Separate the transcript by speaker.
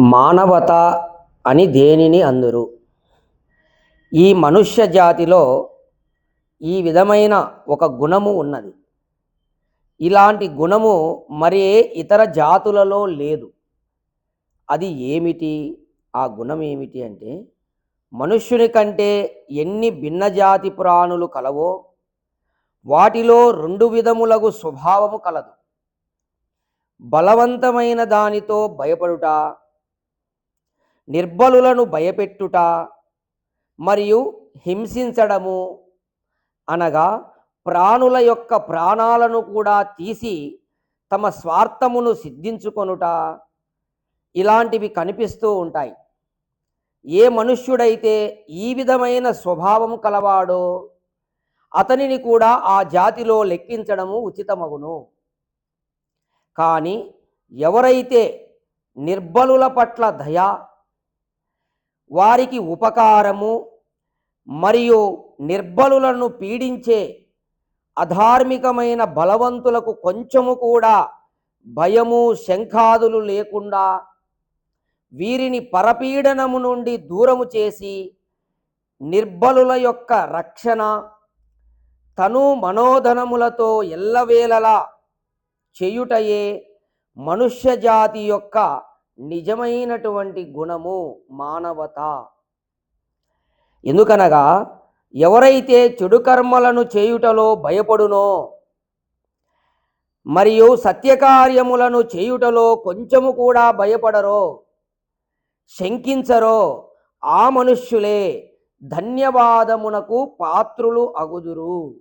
Speaker 1: మానవత అని దేనిని అందురు? ఈ మనుష్య జాతిలో ఈ విధమైన ఒక గుణము ఉన్నది. ఇలాంటి గుణము మరే ఇతర జాతులలో లేదు. అది ఏమిటి? ఆ గుణం ఏమిటి అంటే మనుష్యుని కంటే ఎన్ని భిన్న జాతి ప్రాణులు కలవో వాటిలో రెండు విధములగు స్వభావము కలదు. బలవంతమైన దానితో భయపడుట నిర్బలులను భయపెట్టుట మరియు హింసించడము అనగా ప్రాణుల యొక్క ప్రాణాలను కూడా తీసి తమ స్వార్థమును సిద్ధించుకొనుట ఇలాంటివి కనిపిస్తూ ఉంటాయి. ఏ మనుష్యుడైతే ఈ విధమైన స్వభావం కలవాడో అతనిని కూడా ఆ జాతిలో లెక్కించడము ఉచితమగును. కానీ ఎవరైతే నిర్బలుల పట్ల దయ వారికి ఉపకారము మరియు నిర్బలులను పీడించే అధార్మికమైన బలవంతులకు కొంచెము కూడా భయము శంఖాదులు లేకుండా వీరిని పరపీడనము నుండి దూరము చేసి నిర్బలుల యొక్క రక్షణ తను మనోధనములతో ఎల్లవేళలా చేయుటయే మనుష్య జాతి యొక్క నిజమైనటువంటి గుణము మానవత. ఎందుకనగా ఎవరైతే చెడు కర్మలను చేయుటలో భయపడునో మరియు సత్యకార్యములను చేయుటలో కొంచెము కూడా భయపడరో శంకించరో ఆ మనుష్యులే ధన్యవాదమునకు పాత్రులు అగుదురు.